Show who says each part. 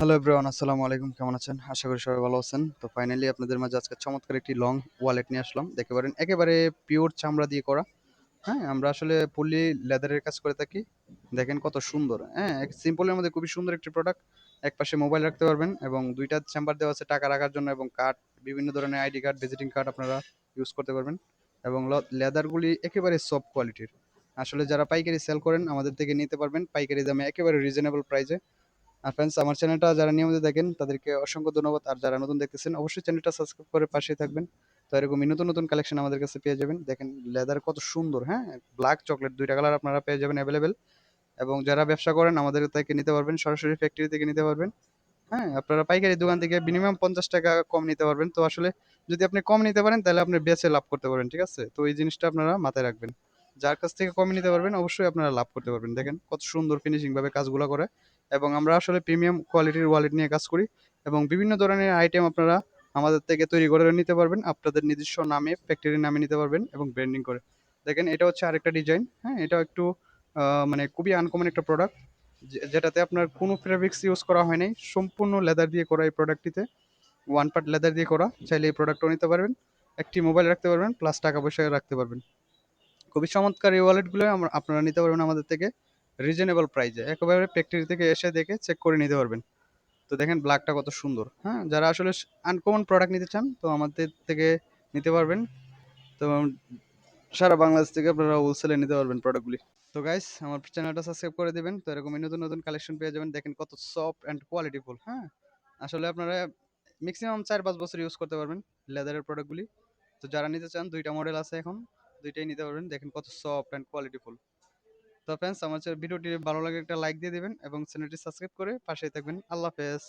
Speaker 1: Hello everyone আসসালামু আলাইকুম, কেমন আছেন? আশা করি সবাই ভালো আছেন। তো ফাইনালি আপনাদের মাঝে আজকে চমৎকার একটি লং ওয়ালেট নিয়ে আসলাম। দেখতে পারেন, একেবারে পিওর চামড়া দিয়ে করা। হ্যাঁ আমরা আসলে ফুললি লেদারের কাজ করে থাকি। দেখেন কত সুন্দর। হ্যাঁ সিম্পলের মধ্যে খুবই সুন্দর একটি প্রোডাক্ট এক পাশে মোবাইল রাখতে পারবেন এবং দুইটা চেম্বার দেওয়া আছে টাকা রাখার জন্য এবং কার্ড বিভিন্ন ধরনের আইডি কার্ড ভিজিটিং কার্ড আপনারা ইউজ করতে পারবেন। এবং লেদারগুলি একেবারে সফট কোয়ালিটির আসলে যারা পাইকারি সেল করেন, আমাদের থেকে নিতে পারবেন। পাইকারি দামে একেবারে রিজনেবল প্রাইসে আর ফ্রেন্ডস আমার চ্যানেলটা যারা নিয়মিত দেখেন, তাদেরকে অসংখ্য ধন্যবাদ। আর যারা নতুন দেখতেছেন, অবশ্যই চ্যানেলটা সাবস্ক্রাইব করে পাশেই থাকবেন। তো এরকমই নতুন নতুন কালেকশন আমাদের কাছে পেয়ে যাবেন। দেখেন লেদার কত সুন্দর হ্যাঁ? ব্ল্যাক চকলেট দুইটা কালার আপনারা পেয়ে যাবেন অ্যাভেলেবেল এবং যারা ব্যবসা করেন, আমাদের থেকে নিতে পারবেন, সরাসরি ফ্যাক্টরি থেকে নিতে পারবেন। হ্যাঁ আপনারা পাইকারি দোকান থেকে মিনিমাম পঞ্চাশ টাকা কম নিতে পারবেন। তো আসলে যদি আপনি কম নিতে পারেন, তাহলে আপনি বেচে লাভ করতে পারবেন, ঠিক আছে? তো এই জিনিসটা আপনারা মাথায় রাখবেন। যার কাছ থেকে কমে নিতে পারবেন, অবশ্যই আপনারা লাভ করতে পারবেন। দেখেন কত সুন্দর ফিনিশিং ভাবে কাজগুলো করে। এবং আমরা আসলে প্রিমিয়াম কোয়ালিটির ওয়ালেট নিয়ে কাজ করি এবং বিভিন্ন ধরনের আইটেম আপনারা আমাদের থেকে তৈরি করে নিতে পারবেন। আপনাদের নিজস্ব নামে ফ্যাক্টরির নামে নিতে পারবেন এবং ব্র্যান্ডিং করে। দেখেন, এটা হচ্ছে আরেকটা ডিজাইন হ্যাঁ? এটা একটু মানে খুবই আনকমন একটা প্রোডাক্ট যেটাতে আপনার কোনো ফেব্রিক্স ইউজ করা হয় নাই। সম্পূর্ণ লেদার দিয়ে করা এই প্রোডাক্টটিতে ওয়ান পার্ট লেদার দিয়ে করা, চাইলে এই প্রোডাক্টও নিতে পারবেন। একটি মোবাইল রাখতে পারবেন প্লাস টাকা পয়সা রাখতে পারবেন। খুবই চমৎকার এই ওয়ালেটগুলো আপনারা নিতে পারবেন আমাদের থেকে। রিজনেবল প্রাইসে একেবারে ফ্যাক্টরি থেকে এসে দেখে চেক করে নিতে পারবেন। তো দেখেন ব্ল্যাকটা কত সুন্দর হ্যাঁ? যারা আসলে আনকমন প্রোডাক্ট নিতে চান, তো আমাদের থেকে নিতে পারবেন। তো সারা বাংলাদেশ থেকে আপনারা হোলসেলে নিতে পারবেন প্রোডাক্টগুলি তো গাইস আমার চ্যানেলটা সাবস্ক্রাইব করে দেবেন। তো এরকমই নতুন নতুন কালেকশন পেয়ে যাবেন। দেখেন কত সফট অ্যান্ড কোয়ালিটিফুল হ্যাঁ? আসলে আপনারা ম্যাক্সিমাম চার, পাঁচ বছর ইউজ করতে পারবেন লেদারের প্রোডাক্টগুলি তো যারা নিতে চান, দুইটা মডেল আছে এখন, দুইটাই নিতে পারবেন। দেখেন কত সফট অ্যান্ড কোয়ালিটিফুল তো ফ্রেন্ডস আমার ভিডিওটি ভালো লাগে একটা লাইক দিয়ে দিবেন এবং চ্যানেলটি সাবস্ক্রাইব করে পাশে থাকবেন। আল্লাহ হাফেজ।